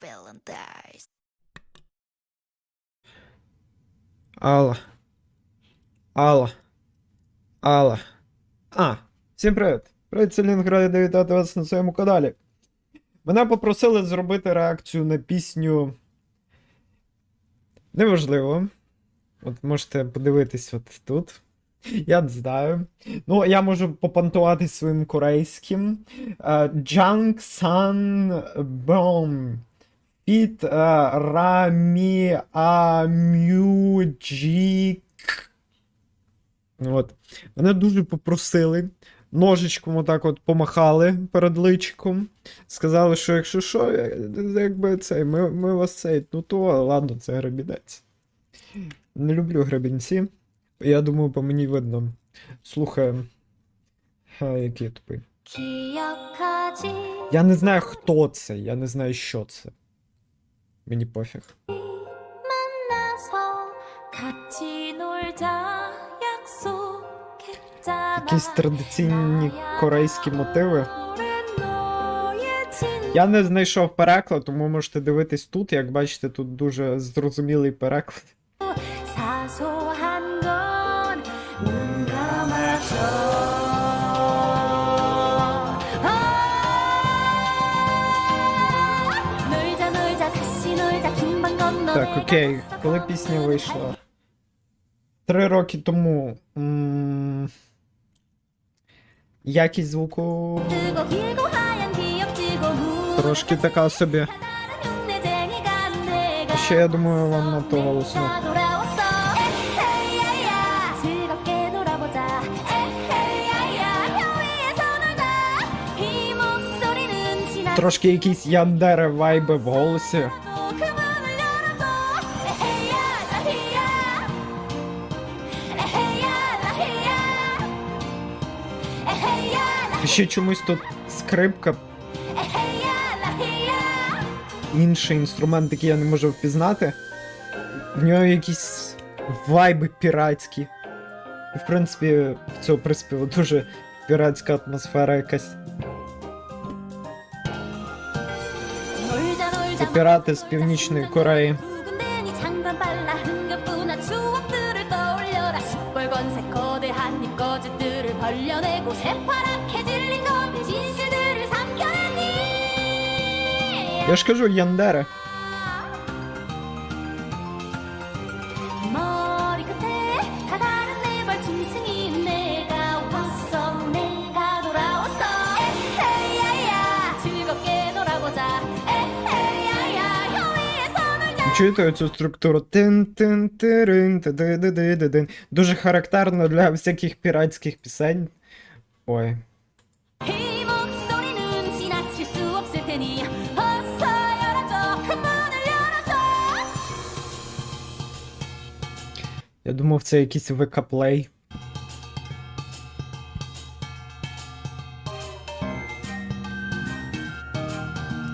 villain dies. Алла. Алла. Алла. А, всім привіт! Привіт, Селін раді вітати вас на своєму каналі. Мене попросили зробити реакцію на пісню. Неважливо. От можете подивитись от тут. Я не знаю. Ну, я можу попантуватись своїм корейським. Джанг Сан Бом. Під е, Рамі Амюджік. От. Мене дуже попросили. Ножичком отак от помахали перед личиком. Сказали, що якщо що, е, якби цей, ми, ми вас цей, ну то ладно, це грабінець. Не люблю грабінці. Я думаю, по мені видно. Слухаємо. Який тупий. Я не знаю, хто це, я не знаю, що це. Мені пофіг. Якісь традиційні корейські мотиви. Я не знайшов переклад, тому можете дивитись тут. Як бачите, тут дуже зрозумілий переклад. Так, окей, коли пісня вийшла? Три роки тому. М Якість звуку. Трошки така собі. Ще я думаю вам на то голосно. Трошки якісь яндери вайби в голосі. ще чомусь тут скрипка, 에헤이야 라히야 інший інструмент, який я не можу впізнати. В нього якісь вайби піратські. І, в принципі, в цього приспіву дуже піратська атмосфера якась. 놀자 놀자 Це пірати з Північної Кореї. 두근대니 장단 빨라 흥겹구나 추억들을 떠올려라 시뻘건 새 거대한 입거짓들을 벌려내고 새파랗게 질 Я ж кажу, Яндера. Чуєте цю структуру. Тин Дуже характерно для всяких піратських пісень. Ой. Я думав, це якийсь ВК-плей.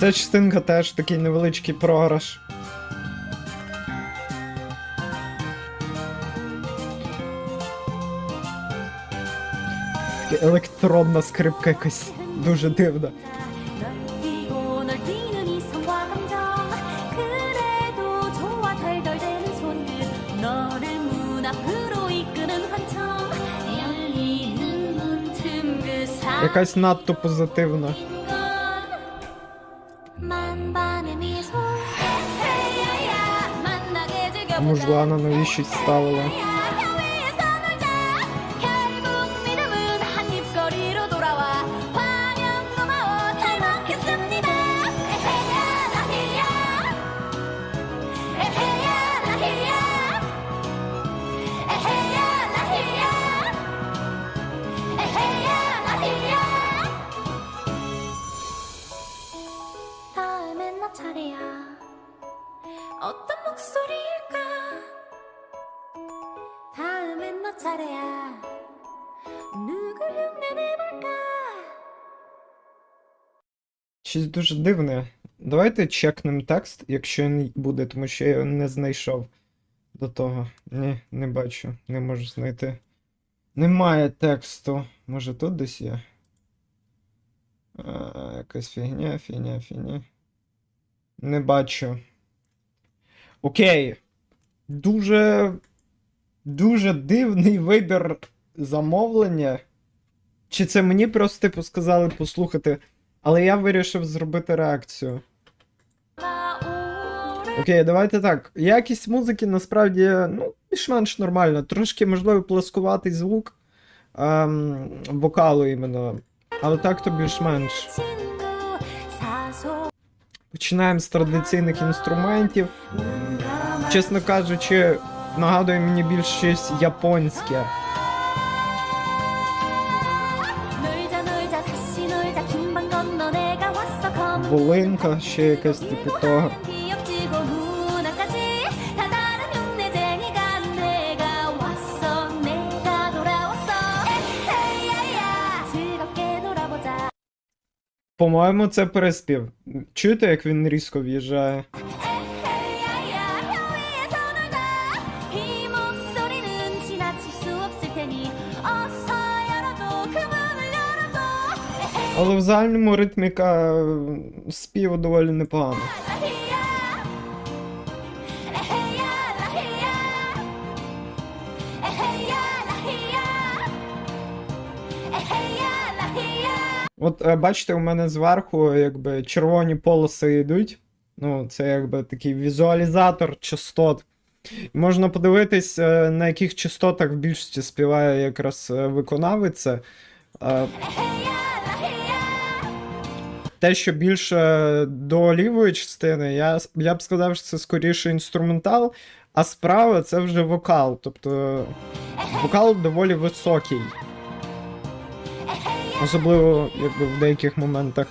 Ця частинка теж такий невеличкий програш. Електронна скрипка якась дуже дивна. Якась надто позитивна. Мужлана навіщо ставила. 너 차례야 누굴 흉내내볼까 Щось дуже дивне. Давайте чекнемо текст, якщо він буде, тому що я його не знайшов до того. Ні, не бачу, не можу знайти. Немає тексту. Може тут десь є? А, якась фігня, фігня, фігня. Не бачу. Окей. Дуже. дуже дивний вибір замовлення. Чи це мені просто типу сказали послухати, але я вирішив зробити реакцію. Окей, давайте так. Якість музики насправді ну, більш-менш нормальна. Трошки, можливо, пласкуватий звук ем, вокалу іменно. Але так то більш-менш. Починаємо з традиційних інструментів. Чесно кажучи нагадує мені більш щось японське. Волинка ще якась типу того. По-моєму, це переспів. Чуєте, як він різко в'їжджає? Але в загальному ритміка е, співу доволі непогана. От е, бачите, у мене зверху якби червоні полоси йдуть. Ну, це якби такий візуалізатор частот. Можна подивитись, е, на яких частотах в більшості співає якраз виконавиця. Те, що більше до лівої частини, я, я б сказав, що це скоріше інструментал, а справа це вже вокал. Тобто вокал доволі високий. Особливо якби в деяких моментах.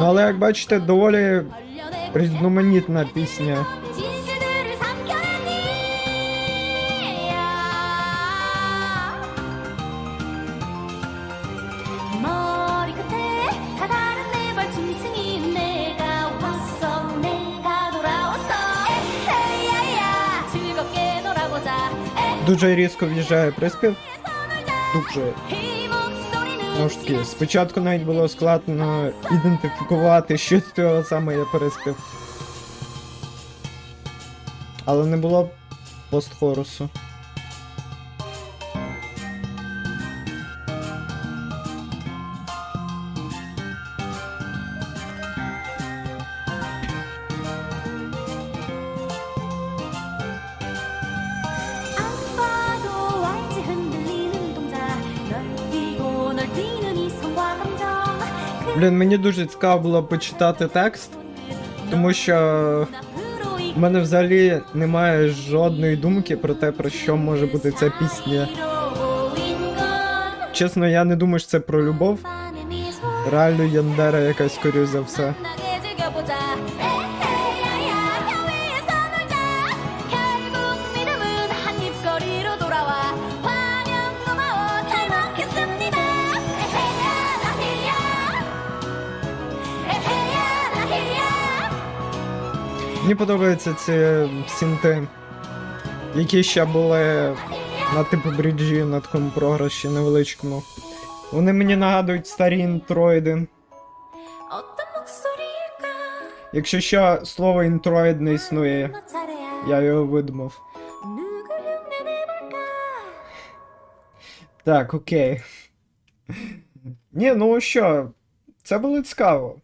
Ну, але як бачите, доволі різноманітна пісня. Дуже різко в'їжджає приспів. Дуже. Знову ж таки, спочатку навіть було складно ідентифікувати, що з цього саме я переспів. Але не було постхорусу. Блін, мені дуже цікаво було почитати текст, тому що в мене взагалі немає жодної думки про те, про що може бути ця пісня. Чесно, я не думаю, що це про любов. Реально Яндера якась скоріше за все. Мені подобаються ці сінти, які ще були на типу бріджі на такому програші невеличкому. Вони мені нагадують старі інтроїди. Якщо ще слово інтроїд не існує, я його видумав. Так, окей. Ні, ну що, це було цікаво.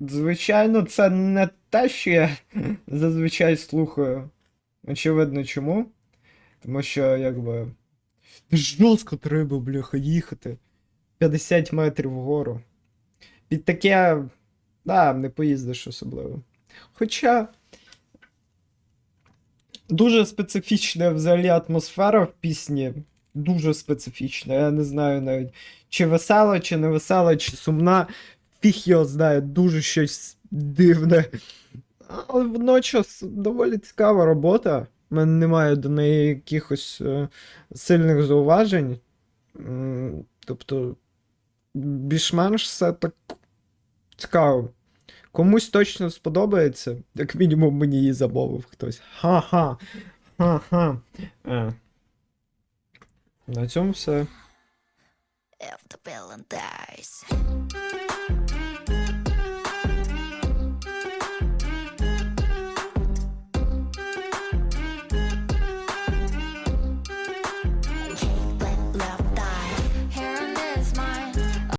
Звичайно, це не те, що я зазвичай слухаю. Очевидно, чому. Тому що, якби. Жорстко треба, бляха, їхати. 50 метрів вгору. Під таке. Да, не поїздиш особливо. Хоча. Дуже специфічна взагалі атмосфера в пісні. Дуже специфічна. Я не знаю навіть, чи весела, чи не весела, чи сумна. Фіг його знає, дуже щось дивне. Але водночас доволі цікава робота. У мене немає до неї якихось е, сильних зауважень. Тобто, більш-менш все так цікаво. Комусь точно сподобається, як мінімум мені її замовив хтось. Ха-ха. Ха-ха. Е. На цьому все. of the Valentine's.